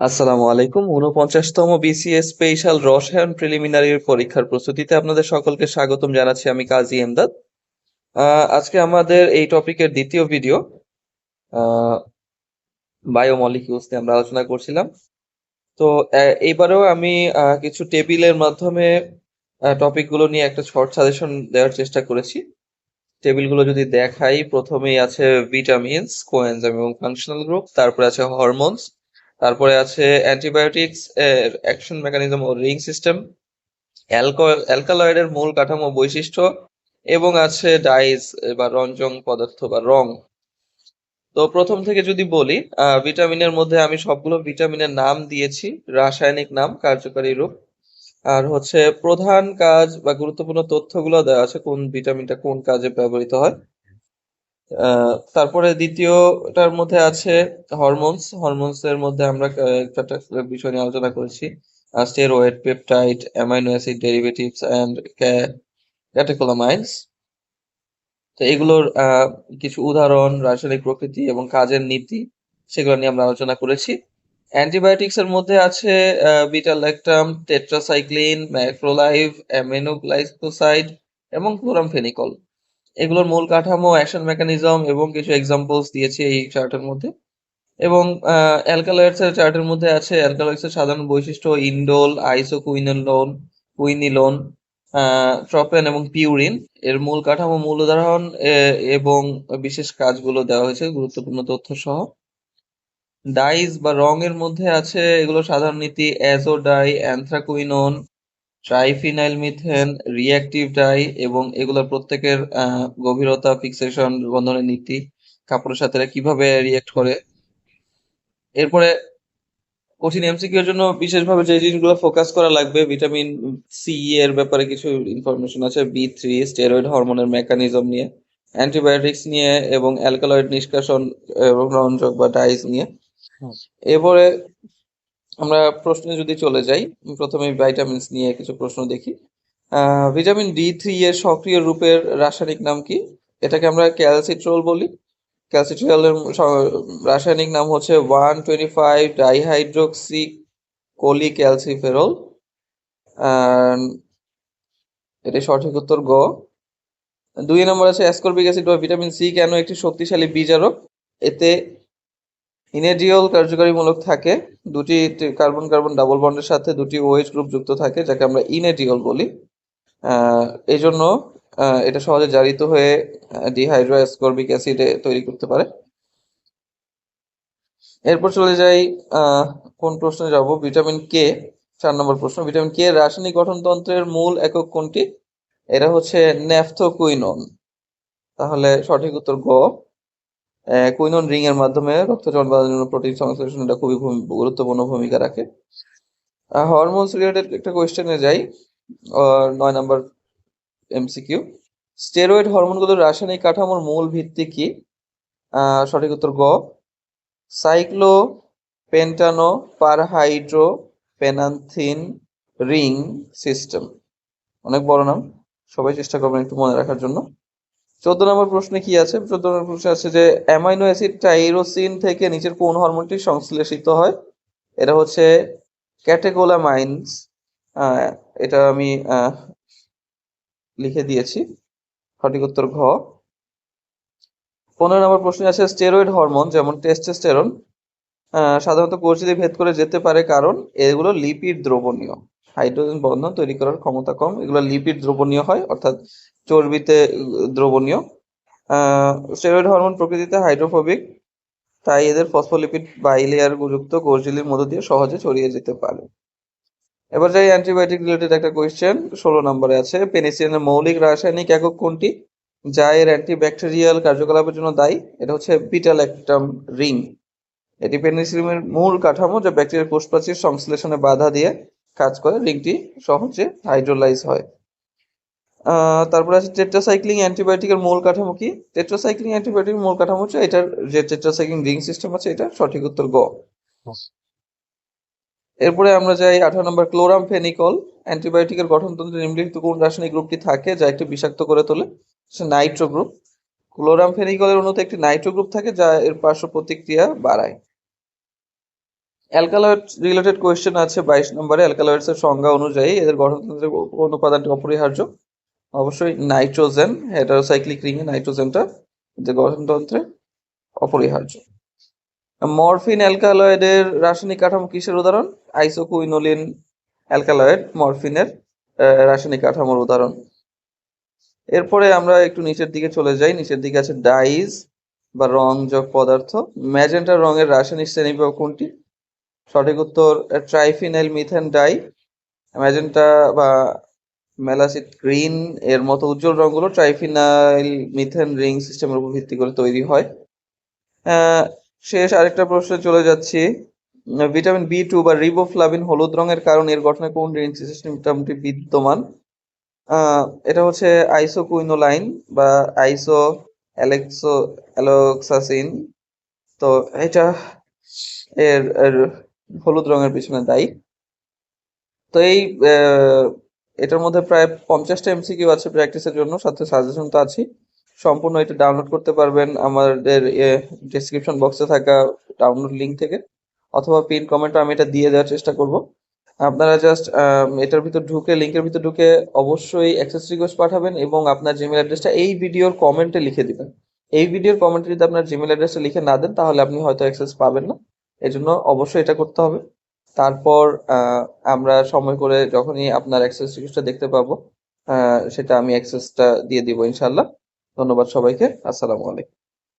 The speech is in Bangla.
আসসালামু আলাইকুম। উনপঞ্চাশতম বিসিএস স্পেশাল রসায়ন প্রিলিমিনারির পরীক্ষার প্রস্তুতিতে আপনাদের সকলকে স্বাগতম জানাচ্ছি আমি কাজী এমদাদ। আজকে আমাদের এই টপিকের দ্বিতীয় ভিডিও বায়োমলিকিউলস নিয়ে আমরা আলোচনা করছিলাম। তো এইবারেও আমি কিছু টেবিলের মাধ্যমে টপিকগুলো নিয়ে একটা শর্ট সাজেশন দেওয়ার চেষ্টা করেছি। টেবিলগুলো যদি দেখাই, প্রথমেই আছে ভিটামিনস, কোএনজাইম এবং ফাংশনাল গ্রুপ তারপরে আছে হরমোনস। তারপরে আছে অ্যান্টিবায়োটিক্স এর অ্যাকশন মেকানিজম ও রিং সিস্টেম অ্যালকালয়েডের মূল কাঠামো বৈশিষ্ট্য, এবং আছে ডাইস বা রঞ্জক পদার্থ বা রং। তো প্রথম থেকে যদি বলি ভিটামিনের মধ্যে আমি সবগুলো ভিটামিনের নাম দিয়েছি, রাসায়নিক নাম, কার্যকারী রূপ। আর হচ্ছে প্রধান কাজ বা গুরুত্বপূর্ণ তথ্যগুলো দেওয়া আছে কোন ভিটামিনটা কোন কাজে ব্যবহৃত হয়। তারপরে দ্বিতীয়টার মধ্যে আছে হরমোনস হরমোনস এর মধ্যে আমরা একটা বিষয় নিয়ে আলোচনা করেছি। Steroid peptide amino acid derivatives and catecholamines তো এগুলোর কিছু উদাহরণ, রাসায়নিক প্রকৃতি এবং কাজের নীতি, সেগুলো নিয়ে আমরা আলোচনা করেছি। অ্যান্টিবায়োটিক্স এর মধ্যে আছে beta lactam tetracycline macrolide aminoglycoside এবং ক্লোরামফেনিকল এগুলোর মূল কাঠামো অ্যাকশন মেকানিজম এবং কিছু এক্সাম্পলস দিয়েছি এই চার্টের মধ্যে। এবং অ্যালকালয়েডস এর চার্টের মধ্যে আছে অ্যালকালয়েডস এর সাধারণ বৈশিষ্ট্য ইন্ডোল আইসোকুইনোলোন কুইনিলোন ট্রপেন এবং পিউরিন এর মূল কাঠামো, মূল উদাহরণ এবং বিশেষ কাজগুলো দেওয়া হয়েছে, গুরুত্বপূর্ণ তথ্য সহ ডাইস বা রঙের মধ্যে আছে, এগুলো সাধারণ নীতি azo dye anthraquinone triphenylmethane reactive dye এবং এগুলোর প্রত্যেকের গভীরতা ফিক্সেশন বন্ধনের নীতি কাপড়ের সাথে কীভাবে রিয়েক্ট করে? এরপরে কঠিন এমসিকিউ এর জন্য বিশেষভাবে যে জিনিসগুলো ফোকাস করা লাগবে ভিটামিন সি এর ব্যাপারে কিছু ইনফরমেশন আছে বি থ্রি স্টেরয়েড হরমোনের মেকানিজম নিয়ে অ্যান্টিবায়োটিক্স নিয়ে এবং অ্যালকালয়েড নিষ্কাশন এবং রঞ্জক বা ডাইস নিয়ে। এরপরে আমরা প্রশ্নে যদি চলে যাই, প্রথমে ভাইটামিনস নিয়ে কিছু প্রশ্ন দেখি। ভিটামিন ডি থ্রি এর সক্রিয় রূপের রাসায়নিক নাম কি? এটাকে আমরা ক্যালসিট্রল বলি। ক্যালসিট্রলের রাসায়নিক নাম হচ্ছে one twenty five dihydroxy cholecalciferol এটি সঠিক উত্তর গ। দুই নম্বর আছে অ্যাসকর্বিক অ্যাসিড বা ভিটামিন সি কেন একটি শক্তিশালী বিজারক এতে ইনেডিয়ল কার্যকারীমূলক থাকে। দুটি কার্বন কার্বন ডাবল বন্ডের সাথে দুটি ওএইচ গ্রুপ যুক্ত থাকে, যাকে আমরা ইনেডিয়ল বলি। এই জন্য এটা সহজে জারিত হয়ে ডিহাইড্রো অ্যাসকর্বিক অ্যাসিড তৈরি করতে পারে। এরপর চলে যাই কোন প্রশ্নে যাব? ভিটামিন কে চার নম্বর প্রশ্ন। ভিটামিন কে রাসায়নিক গঠনতন্ত্রের মূল একক কোনটি? এটা হচ্ছে ন্যাফথোকুইনন তাহলে সঠিক উত্তর গ। কুইনন রিং এর মাধ্যমে রক্ত জমাট বাঁধানোর জন্য প্রোটিন সংশ্লেষণ এটা খুবই গুরুত্বপূর্ণ ভূমিকা রাখে। হরমোনস রিলেটেড একটা কোয়েশ্চেনে যাই। নয় নাম্বার এমসিকিউ স্টেরয়েড হরমোনগুলোর রাসায়নিক কাঠামোর মূল ভিত্তি কি? সঠিক উত্তর গ। Cyclopentanoperhydrophenanthrene ring system. অনেক বড় নাম। সবাই চেষ্টা করবেন একটু মনে রাখার জন্য। চোদ্দ নম্বর প্রশ্নে কি আছে? চোদ্দ নম্বর প্রশ্নে আছে যে, অ্যামাইনো অ্যাসিড টাইরোসিন থেকে নিচের কোন হরমোনটি সংশ্লেষিত হয়? এটা হচ্ছে ক্যাটেকোলামাইন্স এটা আমি লিখে দিয়েছি। সঠিক উত্তর ঘ। পনেরো নম্বর প্রশ্নে আছে স্টেরয়েড হরমোন, যেমন টেস্টোস্টেরন। সাধারণত কোষ ভেদ করে যেতে পারে কারণ, এগুলো লিপিড দ্রবণীয়। হাইড্রোজেন বন্ধন তৈরি করার ক্ষমতা কম, এগুলো লিপিড দ্রবণীয় হয়, অর্থাৎ চর্বিতে দ্রবণীয়। স্টেরয়েড হরমোন প্রকৃতিতে হাইড্রোফোবিক তাই এদের ফসফোলিপিড বাইলেয়ার যুক্ত কোষঝিল্লির মধ্য দিয়ে সহজে ছড়িয়ে যেতে পারে। এবার যাই অ্যান্টিবায়োটিক রিলেটেড একটা কোয়েশ্চেন ষোলো নম্বরে আছে পেনিসিলিনের মৌলিক রাসায়নিক একক কোনটি? যা এর অ্যান্টিব্যাকটেরিয়াল কার্যকলাপের জন্য দায়ী, এটা হচ্ছে বিটাল্যাক্টাম রিং এটি পেনিসিলিনের মূল কাঠামো যা ব্যাকটেরিয়ার কোষপ্রাচীর সংশ্লেষণে বাধা দিয়ে কাজ করে রিংটি সহজে হাইড্রোলাইজ হয়। তারপরে আছে টেট্রাসাইক্লিং অ্যান্টিবায়োটিকের মূল কাঠামো কি? টেট্রাসাইক্লিং অ্যান্টিবায়োটিকের মূল কাঠামো হচ্ছে এটার যে টেট্রাসাইক্লিং রিং সিস্টেম আছে এটা সঠিক উত্তর গ। এরপরে আমরা যাই আঠারো নম্বর ক্লোরামফেনিকল অ্যান্টিবায়োটিকের গঠনতন্ত্রে নিম্নলিখিত কোন রাসায়নিক গ্রুপটি থাকে যা একটি বিষাক্ত করে তোলে? নাইট্রো গ্রুপ ক্লোরাম ফেনিকলের অণুতে একটি নাইট্রো গ্রুপ থাকে যা এর পার্শ্ব প্রতিক্রিয়া বাড়ায়। অ্যালকালয়েড রিলেটেড কোয়েশ্চেন আছে বাইশ নম্বরে। অ্যালকালয়েডস এর সংজ্ঞা অনুযায়ী এদের গঠনতন্ত্রের কোন উপাদানটি অপরিহার্য। অবশ্যই নাইট্রোজেন হেটারোসাইক্লিক রিং এ নাইট্রোজেনটা যে গঠনতন্ত্রে অপরিহার্য। মরফিন অ্যালকালয়েডের রাসায়নিক কাঠামো কিসের উদাহরণ? আইসোকুইনোলিন অ্যালকালয়েড মরফিনের রাসায়নিক কাঠামোর উদাহরণ। এরপরে আমরা একটু নিচের দিকে চলে যাই। নিচের দিকে আছে ডাইজ বা রংযোগ পদার্থ। ম্যাজেন্টা রঙের রাসায়নিক শ্রেণীবিভাগ কোনটি? সঠিক উত্তর ট্রাইফিনাইল মিথেন ডাই। ম্যাজেন্টা বা মেলাসিট গ্রিন এর মতো উজ্জ্বল রঙগুলো ট্রাইফিনাইল মিথেন রিং সিস্টেমের উপর ভিত্তি করে তৈরি হয়। শেষ আরেকটা প্রশ্নে চলে যাচ্ছি। ভিটামিন বি টু বা রিবোফ্লাভিন হলুদ রঙের কারণ এর গঠনে কোন রিং সিস্টেমটি বিদ্যমান? এটা হচ্ছে আইসো আইসোকুইনোলাইন বা আইসো অ্যালেক্সো অ্যালোক্সাসিন তো এটা এর হলুদ রঙের পিছনে দায়ী। তো এই এটার মধ্যে প্রায় পঞ্চাশটা এমসিকিউ আছে প্র্যাকটিসের জন্য, সাথে সাজেশন তো আছে সম্পূর্ণ এটা ডাউনলোড করতে পারবেন আমাদের ডেসক্রিপশন বক্সে থাকা ডাউনলোড লিঙ্ক থেকে, অথবা পিন কমেন্টে আমি এটা দিয়ে দেওয়ার চেষ্টা করব। আপনারা জাস্ট এটার ভিতর ঢুকে লিঙ্কের ভিতর ঢুকে অবশ্যই অ্যাক্সেস রিকোয়েস্ট পাঠাবেন এবং আপনার জিমেল অ্যাড্রেসটা এই ভিডিওর কমেন্টে লিখে দিবেন। এই ভিডিওর কমেন্টে যদি আপনার জিমেল অ্যাড্রেসটা লিখে না দেন, তাহলে আপনি হয়তো অ্যাক্সেস পাবেন না। এজন্য অবশ্যই এটা করতে হবে। তারপর আমরা সময় করে যখনই আপনার অ্যাক্সেস রিকোয়েস্টটা দেখতে পাবো সেটা আমি অ্যাক্সেসটা দিয়ে দিব ইনশাল্লাহ ধন্যবাদ সবাইকে। আসসালামু আলাইকুম।